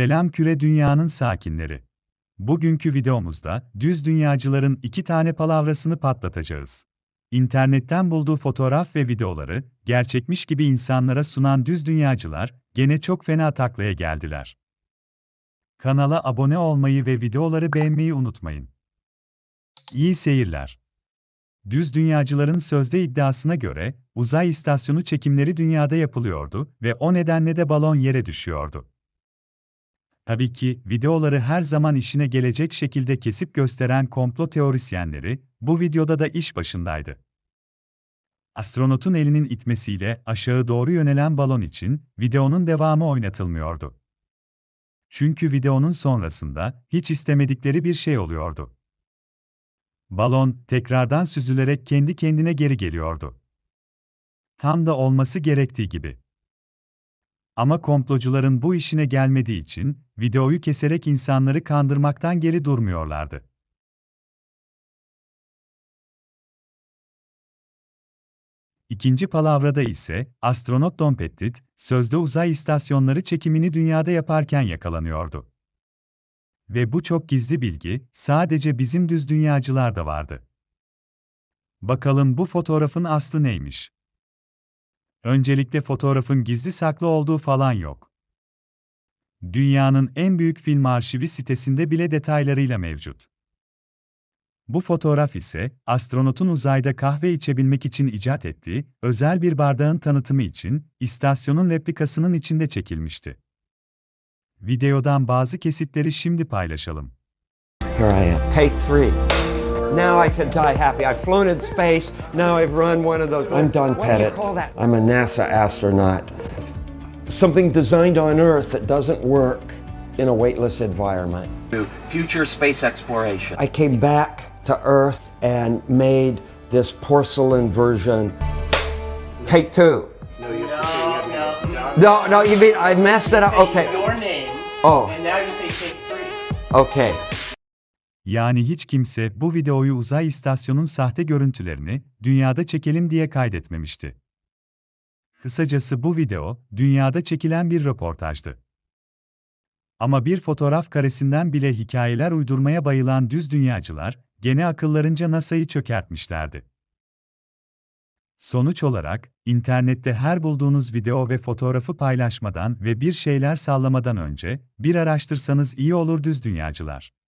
Selam küre dünyanın sakinleri. Bugünkü videomuzda düz dünyacıların iki tane palavrasını patlatacağız. İnternetten bulduğu fotoğraf ve videoları gerçekmiş gibi insanlara sunan düz dünyacılar gene çok fena taklaya geldiler. Kanala abone olmayı ve videoları beğenmeyi unutmayın. İyi seyirler. Düz dünyacıların sözde iddiasına göre, uzay istasyonu çekimleri dünyada yapılıyordu ve o nedenle de balon yere düşüyordu. Tabii ki, videoları her zaman işine gelecek şekilde kesip gösteren komplo teorisyenleri, bu videoda da iş başındaydı. Astronotun elinin itmesiyle aşağı doğru yönelen balon için, videonun devamı oynatılmıyordu. Çünkü videonun sonrasında, hiç istemedikleri bir şey oluyordu. Balon, tekrardan süzülerek kendi kendine geri geliyordu. Tam da olması gerektiği gibi. Ama komplocuların bu işine gelmediği için, videoyu keserek insanları kandırmaktan geri durmuyorlardı. İkinci palavrada ise, astronot Don Pettit, sözde uzay istasyonları çekimini dünyada yaparken yakalanıyordu. Ve bu çok gizli bilgi, sadece bizim düz dünyacılarda vardı. Bakalım bu fotoğrafın aslı neymiş? Öncelikle fotoğrafın gizli saklı olduğu falan yok. Dünyanın en büyük film arşivi sitesinde bile detaylarıyla mevcut. Bu fotoğraf ise, astronotun uzayda kahve içebilmek için icat ettiği, özel bir bardağın tanıtımı için, istasyonun replikasının içinde çekilmişti. Videodan bazı kesitleri şimdi paylaşalım. Here I am. Take three. Now I can die happy. I've flown in space. Now I've run one of those. I'm Don What do you Pettit. call that? I'm a NASA astronaut. Something designed on Earth that doesn't work. In a weightless environment. future space exploration. I came back to Earth and made this porcelain version. Take two. No, you no, No, no, you mean I messed it up? Okay. your name. Oh. And now you say take three. Okay. Yani hiç kimse bu videoyu uzay istasyonun sahte görüntülerini dünyada çekelim diye kaydetmemişti. Kısacası bu video, dünyada çekilen bir röportajdı. Ama bir fotoğraf karesinden bile hikayeler uydurmaya bayılan düz dünyacılar, gene akıllarınca NASA'yı çökertmişlerdi. Sonuç olarak, internette her bulduğunuz video ve fotoğrafı paylaşmadan ve bir şeyler sallamadan önce, bir araştırsanız iyi olur düz dünyacılar.